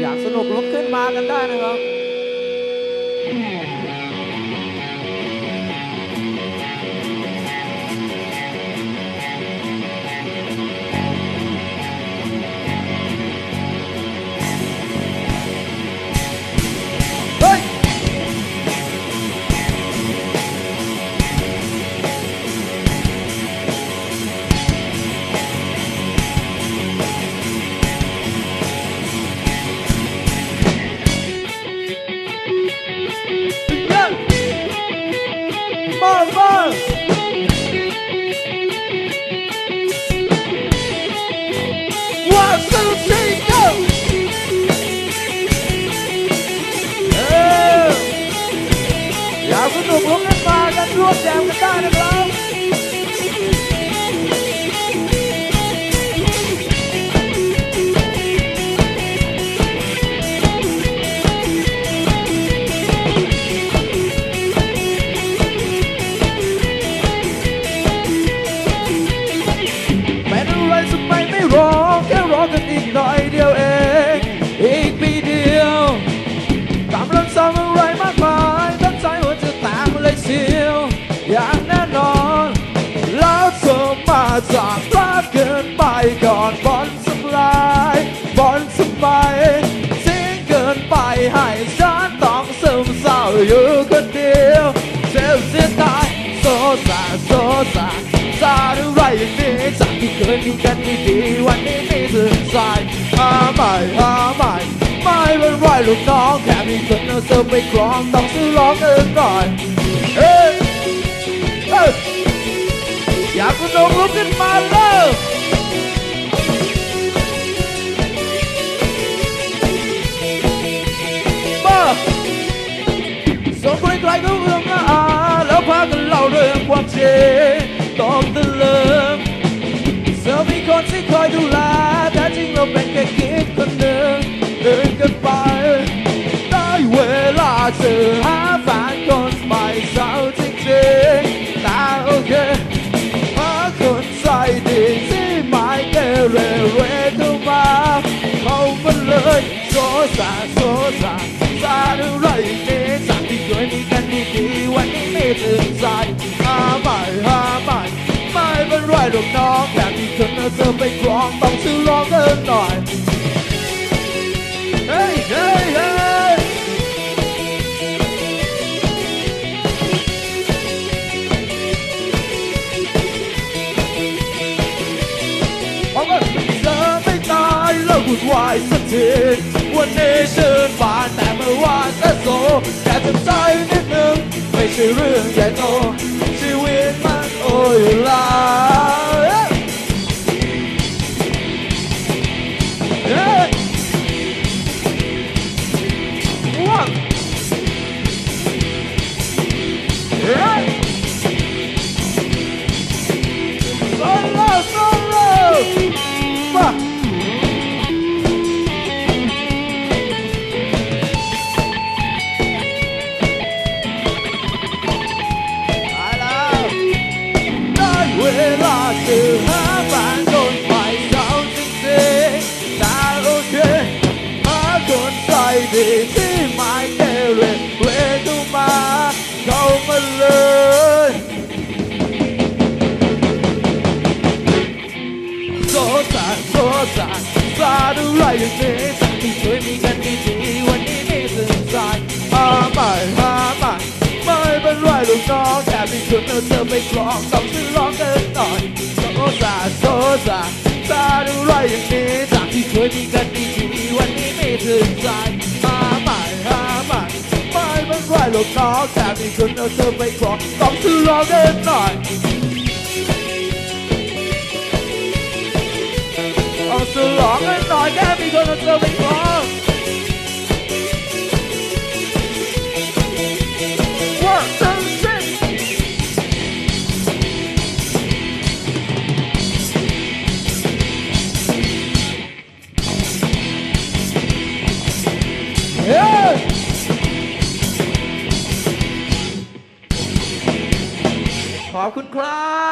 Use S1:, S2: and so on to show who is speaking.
S1: อยากสนุกลุกขึ้นมากันได้นะครับ Bye. เป็นอะไรทำไมไม่รอแค่รอกันอีกหน่อยเดียวเอง อีกปีเดียวกำลังซ้อมอะไรมากมายตั้งใจว่าจะแตกเลยเชียว อย่างแน่นอน แล้วเธอมาจากรักเกินไปก่อนบอลสลายบอลสมัยสิ่งเกินไปให้ฉันต้องซึมเศร้าอยู่คนเดียวเจ็บเสียดายโซซาโซซา กันดีๆวันนี้มีสึกใจหาใหม่หาใหม่ไม่เป็นไรลูกน้องแค่มีคนเอาเธอไปครองต้องซื้อร้องเอินหน่อยเฮ้ยเฮ้ยอยากสนุกลุกขึ้นมาเลยมาส่งใครๆก็เอื้อมอาแล้วพากันเล่าเรื่องความเจ็บต้อง โซซาโซซาซาอะไรนี้จากที่เคยมีกันดีๆวันนี้ไม่ถึงใจหาใหม่หาใหม่ไม่เป็น วันนี้ชื่นบานแต่เมื่อวานก็โศกแค่ทำใจนิดนึงไม่ใช่เรื่องใหญ่โต Không mà lời โซซาโซซาซาดูไรอย่างนี้จากที่เคยมีกันดีๆวันนี้ไม่สนใจหาใหม่หาใหม่ไม่เป็นไรลูกน้องแค่มีคนเอาเธอไปครองต้องซื้อร้องกินหน่อยโซซาโซซาซาดูไรอย่างนี้จากที่เคยมีกันดีๆวันนี้ไม่สนใจหาใเป็นไรลูกน้องแค่มีคนเอาเธอไขอบคุณครับ